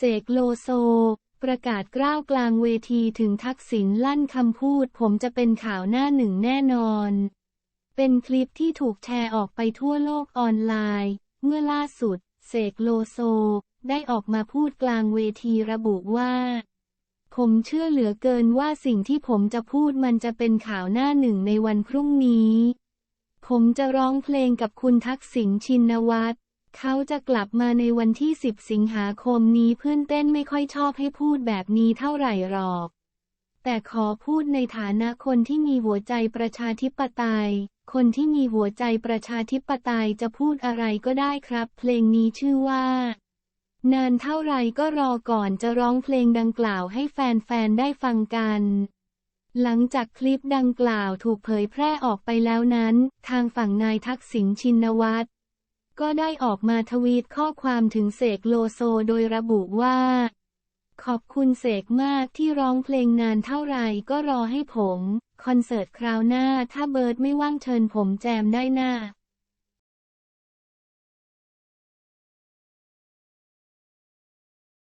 เสกโลโซ ประกาศกล้าวกลางเวทีถึงทักษิณลั่นคำพูด ผมจะเป็นข่าวหน้าหนึ่งแน่นอน เป็นคลิปที่ถูกแชร์ออกไปทั่วโลกออนไลน์ เมื่อล่าสุด เสกโลโซ ได้ออกมาพูดกลางเวทีระบุว่า ผมเชื่อเหลือเกินว่าสิ่งที่ผมจะพูดมันจะเป็นข่าวหน้าหนึ่งในวันพรุ่งนี้ ผมจะร้องเพลงกับคุณทักษิณชินวัตร เขาจะกลับมาในวันที่ 10 สิงหาคมนี้เพื่อนเต้นไม่ค่อยชอบให้พูดแบบนี้เท่าไหร่หรอก แต่ขอพูดในฐานะคนที่มีหัวใจประชาธิปไตย คนที่มีหัวใจประชาธิปไตยจะพูดอะไรก็ได้ครับ เพลงนี้ชื่อว่า นานเท่าไรก็รอก่อนจะร้องเพลงดังกล่าวให้แฟนๆ ได้ฟังกันหลังจากคลิปดังกล่าวถูกเผยแพร่ออกไปแล้วนั้น ทางฝั่งนายทักษิณชินวัตร ก็ได้ออกมาทวีตข้อความถึงเสกโลโซโดยระบุว่า ขอบคุณเสกมากที่ร้องเพลงนานเท่าไหร่ก็รอให้ผม คอนเสิร์ตคราวหน้าถ้าเบิร์ดไม่ว่างเชิญผมแจมได้หน้า